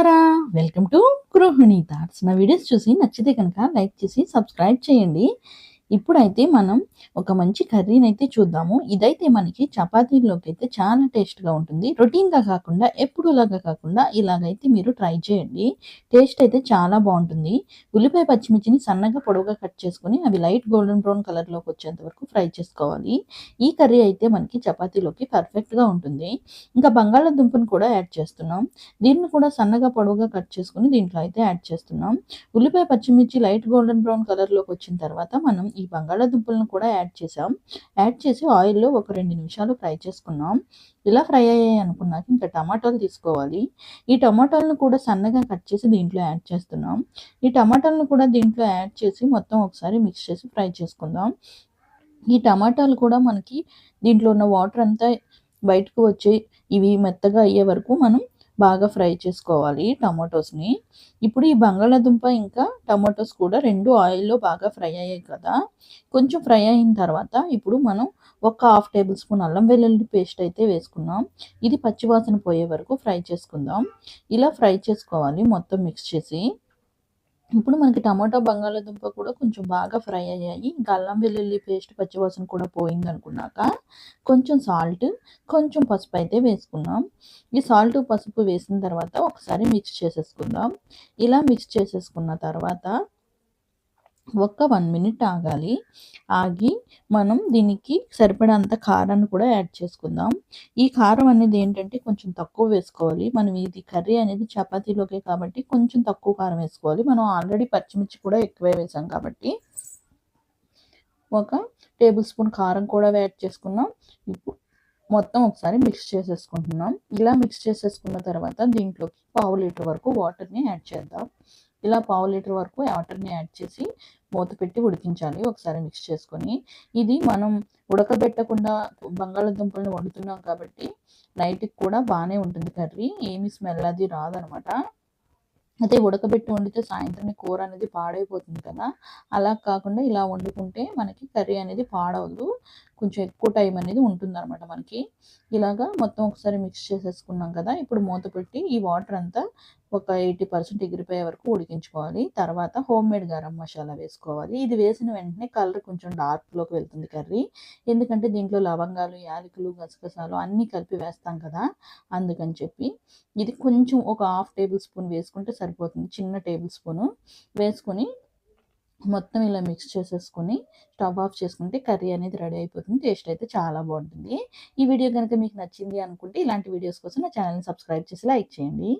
మిత్రులారా welcome to Gruhini thoughts నా videos చూసి నచ్చితే కనుక లైక్ చేసి సబ్స్క్రైబ్ చేయండి. ఇప్పుడైతే మనం ఒక మంచి కర్రీని అయితే చూద్దాము. ఇదైతే మనకి చపాతీలోకి అయితే చాలా టేస్ట్గా ఉంటుంది. రొటీన్గా కాకుండా ఎప్పుడులాగా కాకుండా ఇలాగైతే మీరు ట్రై చేయండి. టేస్ట్ అయితే చాలా బాగుంటుంది. ఉల్లిపాయ పచ్చిమిర్చిని సన్నగా పొడవుగా కట్ చేసుకొని అవి లైట్ గోల్డెన్ బ్రౌన్ కలర్లోకి వచ్చేంత వరకు ఫ్రై చేసుకోవాలి. ఈ కర్రీ అయితే మనకి చపాతీలోకి పర్ఫెక్ట్గా ఉంటుంది. ఇంకా బంగాళాదుంపను కూడా యాడ్ చేస్తున్నాం. దీన్ని కూడా సన్నగా పొడవుగా కట్ చేసుకుని దీంట్లో అయితే యాడ్ చేస్తున్నాం. ఉల్లిపాయ పచ్చిమిర్చి లైట్ గోల్డెన్ బ్రౌన్ కలర్లోకి వచ్చిన తర్వాత మనం ఈ బంగాళాదుంపలను కూడా యాడ్ చేసాం యాడ్ చేసి ఆయిల్లో ఒక రెండు నిమిషాలు ఫ్రై చేసుకున్నాం. ఇలా ఫ్రై అయ్యాయి అనుకున్నాక ఇంకా టమాటాలు తీసుకోవాలి. ఈ టమాటాలను కూడా సన్నగా కట్ చేసి దీంట్లో యాడ్ చేస్తున్నాం. ఈ టమాటాలను కూడా దీంట్లో యాడ్ చేసి మొత్తం ఒకసారి మిక్స్ చేసి ఫ్రై చేసుకుందాం. ఈ టమాటాలు కూడా మనకి దీంట్లో ఉన్న వాటర్ అంతా బయటకు వచ్చే ఇవి మెత్తగా అయ్యే వరకు మనం బాగా ఫ్రై చేసుకోవాలి టమాటోస్ని. ఇప్పుడు ఈ బంగాళాదుంప ఇంకా టమాటోస్ కూడా రెండు ఆయిల్లో బాగా ఫ్రై అయ్యాయి కదా. కొంచెం ఫ్రై అయిన తర్వాత ఇప్పుడు మనం ఒక హాఫ్ టేబుల్ స్పూన్ అల్లం వెల్లుల్లి పేస్ట్ అయితే వేసుకున్నాం. ఇది పచ్చివాసన పోయే వరకు ఫ్రై చేసుకుందాం. ఇలా ఫ్రై చేసుకోవాలి మొత్తం మిక్స్ చేసి. ఇప్పుడు మనకి టమాటా బంగాళాదుంప కూడా కొంచెం బాగా ఫ్రై అయ్యాయి. ఇంకా అల్లం వెల్లుల్లి పేస్ట్ పచ్చివాసన కూడా పోయింది అనుకున్నాక కొంచెం సాల్ట్ కొంచెం పసుపు అయితే వేసుకున్నాం ఈ సాల్ట్ పసుపు వేసిన తర్వాత ఒకసారి మిక్స్ చేసేసుకుందాం. ఇలా మిక్స్ చేసేసుకున్న తర్వాత ఒక్క వన్ మినిట్ ఆగాలి. ఆగి మనం దీనికి సరిపడంత కారాన్ని కూడా యాడ్ చేసుకుందాం. ఈ కారం అనేది ఏంటంటే కొంచెం తక్కువ వేసుకోవాలి. మనం ఇది కర్రీ అనేది చపాతీలోకే కాబట్టి కొంచెం తక్కువ కారం వేసుకోవాలి. మనం ఆల్రెడీ పచ్చిమిర్చి కూడా ఎక్కువే వేసాం కాబట్టి. ఒక టేబుల్ స్పూన్ కారం కూడా యాడ్ చేసుకున్నాం. ఇప్పుడు మొత్తం ఒకసారి మిక్స్ చేసేసుకుంటున్నాం. ఇలా మిక్స్ చేసేసుకున్న తర్వాత దీంట్లోకి పావు లీటర్ వరకు వాటర్ని యాడ్ చేద్దాం. ఇలా పావు లీటర్ వరకు వాటర్ని యాడ్ చేసి మూత పెట్టి ఉడికించాలి. ఒకసారి మిక్స్ చేసుకొని ఇది మనం ఉడకబెట్టకుండా బంగాళాదుంపలను వండుతున్నాం కాబట్టి నైట్కి కూడా బాగానే ఉంటుంది కర్రీ. ఏమి స్మెల్ అది రాదనమాట. అయితే ఉడకబెట్టి వండితే సాయంత్రం కూర అనేది పాడైపోతుంది కదా. అలా కాకుండా ఇలా వండుకుంటే మనకి కర్రీ అనేది పాడవదు. కొంచెం ఎక్కువ టైం అనేది ఉంటుందన్నమాట మనకి. ఇలాగా మొత్తం ఒకసారి మిక్స్ చేసేసుకున్నాం కదా. ఇప్పుడు మూత పెట్టి ఈ వాటర్ అంతా ఒక ఎయిటీ పర్సెంట్ ఎగిరిపోయే వరకు ఉడికించుకోవాలి. తర్వాత హోమ్ మేడ్ గరం మసాలా వేసుకోవాలి. ఇది వేసిన వెంటనే కలర్ కొంచెం డార్క్లోకి వెళ్తుంది కర్రీ. ఎందుకంటే దీంట్లో లవంగాలు యాలకులు గసగసాలు అన్నీ కలిపి వేస్తాం కదా అందుకని చెప్పి. ఇది కొంచెం ఒక హాఫ్ టేబుల్ స్పూన్ వేసుకుంటే సరిపోతుంది. చిన్న టేబుల్ స్పూను వేసుకొని మొత్తం ఇలా మిక్స్ చేసేసుకొని స్టవ్ ఆఫ్ చేసుకుంటే కర్రీ అనేది రెడీ అయిపోతుంది. టేస్ట్ అయితే చాలా బాగుంటుంది. ఈ వీడియో కనుక మీకు నచ్చింది అనుకుంటే ఇలాంటి వీడియోస్ కోసం నా ఛానల్ని సబ్స్క్రైబ్ చేసి లైక్ చేయండి.